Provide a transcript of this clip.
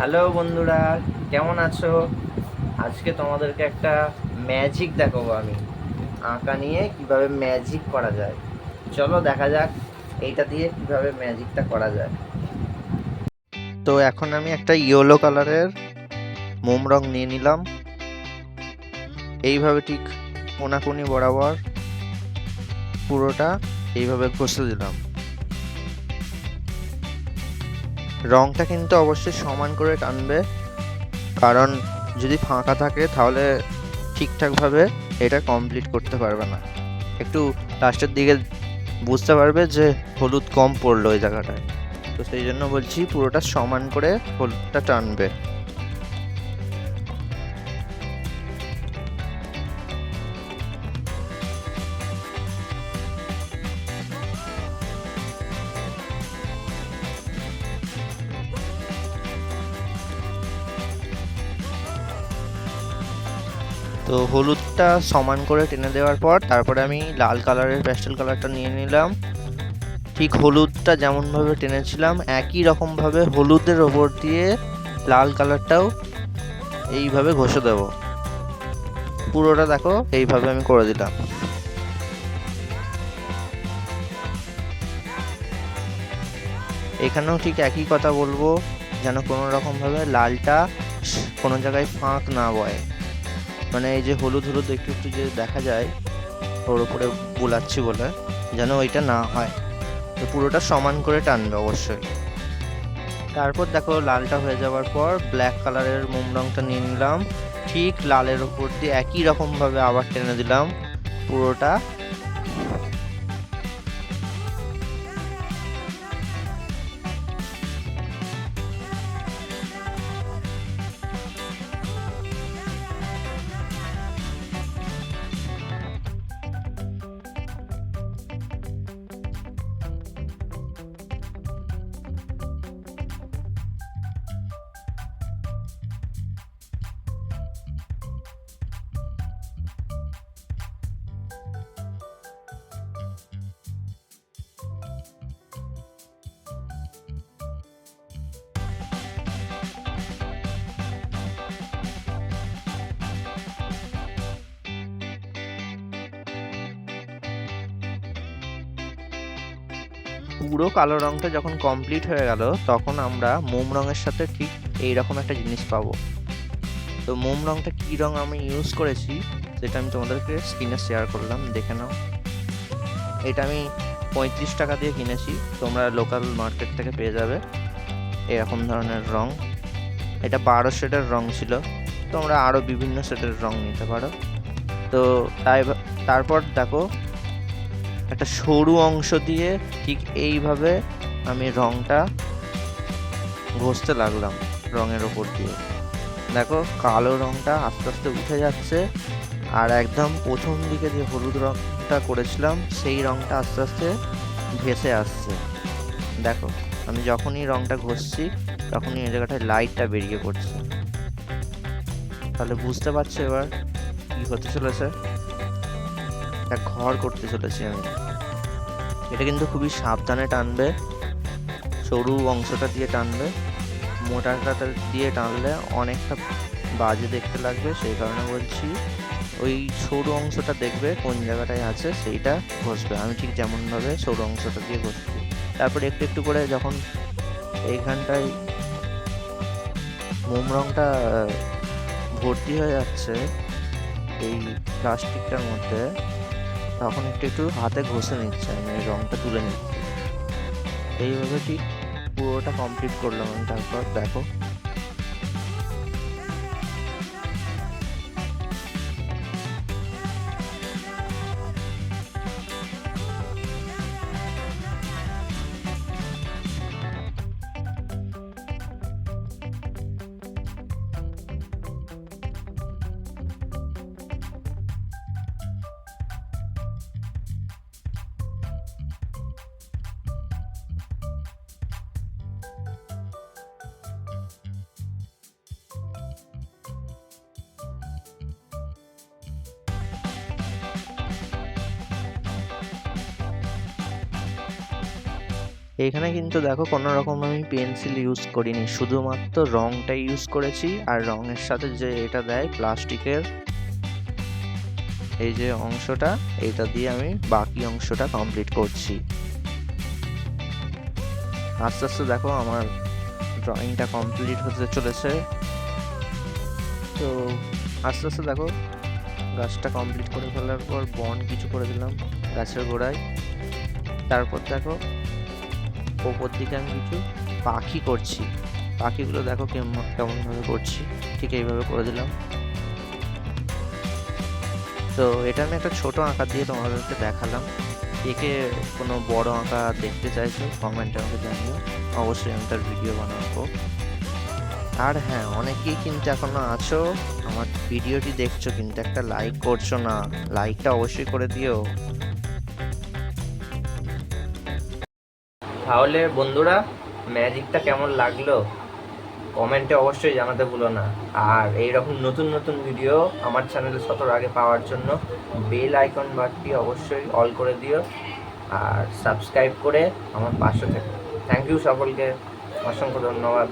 Hello বন্ধুরা, কেমন আছো? আজকে তোমাদেরকে একটা ম্যাজিক দেখাবো আমি। আঁকা নিয়ে কীভাবে ম্যাজিক করা যায়। চলো দেখা যাক এইটা দিয়ে কীভাবে ম্যাজিকটা করা যায়। তো এখন আমি একটা ইয়েলো কালারের মোম রং নিয়ে নিলাম। এইভাবে ঠিক কোনাকুনি বরাবর পুরোটা এইভাবে ঘষে দিলাম। রংটা কিন্তু অবশ্যই সমান করে টানবে। কারণ যদি ফাঁকা থাকে তাহলে ঠিকঠাকভাবে এটা কমপ্লিট করতে পারবে না। একটু লাস্টের দিকে বুঝতে পারবে যে হলুদ কম পড়ল ওই জায়গাটায়। তো সেই জন্য বলছি পুরোটা সমান করে হলুদটা টানবে। তো হলুদটা সমান করে টেনে দেওয়ার পর তারপরে আমি লাল কালারের প্যাস্টেল কালারটা নিয়ে নিলাম। ঠিক হলুদটা যেমনভাবে টেনেছিলাম, একই রকমভাবে হলুদের ওপর দিয়ে লাল কালারটাও এইভাবে ঘষে দেব। পুরোটা দেখো, এইভাবে আমি করে দিলাম। এখানেও ঠিক একই কথা বলব, যেন কোনো রকমভাবে লালটা কোনো জায়গায় ফাঁক না বয়। মানে এই যে হলুদ হলুদ একটু একটু যে দেখা যায়, ওর উপরে বোলাচ্ছি বলে, যেন ওইটা না হয়। তো পুরোটা সমান করে টানবে অবশ্যই। তারপর দেখো লালটা হয়ে যাওয়ার পর ব্ল্যাক কালারের মোম রংটা নিয়ে নিলাম। ঠিক লালের উপর দিয়ে একই রকমভাবে আবার টেনে দিলাম। পুরোটা পুরো কালো রংটা যখন কমপ্লিট হয়ে গেল, তখন আমরা মোম রঙের সাথে ঠিক এই রকম একটা জিনিস পাবো। তো মোম রংটা কী রং আমি ইউজ করেছি, সেটা আমি তোমাদেরকে স্ক্রিনে শেয়ার করলাম, দেখে নাও। এটা আমি পঁয়ত্রিশ টাকা দিয়ে কিনেছি, তোমরা লোকাল মার্কেট থেকে পেয়ে যাবে, এরকম ধরনের রং। এটা বারো শেডের রং ছিল, তোমরা আরও বিভিন্ন শেডের রং নিতে পারো। তো তাই তারপর দেখো একটা সরু অংশ দিয়ে ঠিক এইভাবে আমি রংটা ঘষতে লাগলাম রঙের ওপর দিয়ে। দেখো, কালো রংটা আস্তে আস্তে উঠে যাচ্ছে আর একদম প্রথম দিকে যে হলুদ রংটা করেছিলাম, সেই রংটা আস্তে আস্তে ভেসে আসছে। দেখো, আমি যখনই রংটা ঘষছি, তখনই এই জায়গাটায় লাইটটা বেরিয়ে পড়ছে। তাহলে বুঝতে পারছ এবার কি হতে চলেছে? একটা ঘর করতে চলেছি আমি। এটা কিন্তু খুবই সাবধানে টানবে। সরু অংশটা দিয়ে টানবে। মোটাটা দিয়ে টানলে অনেকটা বাজে দেখতে লাগবে, সেই কারণে বলছি ওই সরু অংশটা দেখবে কোন জায়গাটায় আছে, সেইটা ঘষবে। আমি ঠিক যেমনভাবে সরু অংশটা দিয়ে ঘষছি। তারপরে একটু একটু করে যখন এইখানটায় মোম রংটা ভর্তি হয়ে যাচ্ছে, এই প্লাস্টিকটার মধ্যে তখন একটু একটু হাতে ঘষে নিচ্ছে মানে রঙটা তুলে নিচ্ছে। এইভাবে ঠিক পুরোটা কমপ্লিট করলাম আমি, তারপর দেখো এখানে কিন্তু দেখো কোনো রকম আমি পেন্সিল ইউজ করিনি। শুধুমাত্র রংটাই ইউজ করেছি আর রঙের সাথে যে এটা দেয় প্লাস্টিকের এই যে অংশটা এটা দিয়ে আমি বাকি অংশটা কমপ্লিট করছি। আস্তে আস্তে দেখো আমার ড্রয়িংটা কমপ্লিট হতে চলেছে। তো আস্তে আস্তে দেখো গাছটা কমপ্লিট করে ফেলার পর বন কিছু করে দিলাম গাছের গোড়ায়। তারপর দেখো ওপর দিকে আমি কিছু পাখি করছি। পাখিগুলো দেখো কেমন কেমনভাবে করছি। ঠিক এইভাবে করে দিলাম। তো এটা আমি একটা ছোট আঁকা দিয়ে তোমাদেরকে দেখালাম। একে কোনো বড় আঁকা দেখতে চাইছো কমেন্টে আমাকে জানিও। অবশ্যই আমি তার ভিডিও বানাবো। আর হ্যাঁ অনেকেই কিন্তু এখনও আছো, আমার ভিডিওটি দেখছ কিন্তু একটা লাইক করছ না। লাইকটা অবশ্যই করে দিও। তাহলে বন্ধুরা, ম্যাজিকটা কেমন লাগল? কমেন্টে অবশ্যই জানাতে ভুলো না। আর এইরকম নতুন নতুন ভিডিও আমার চ্যানেলে সতর আগে পাওয়ার জন্য বেল আইকন বাটটি অবশ্যই অল করে দিও আর সাবস্ক্রাইব করে আমার পাশে থেকো। থ্যাংক ইউ সকলকে। অসংখ্য ধন্যবাদ।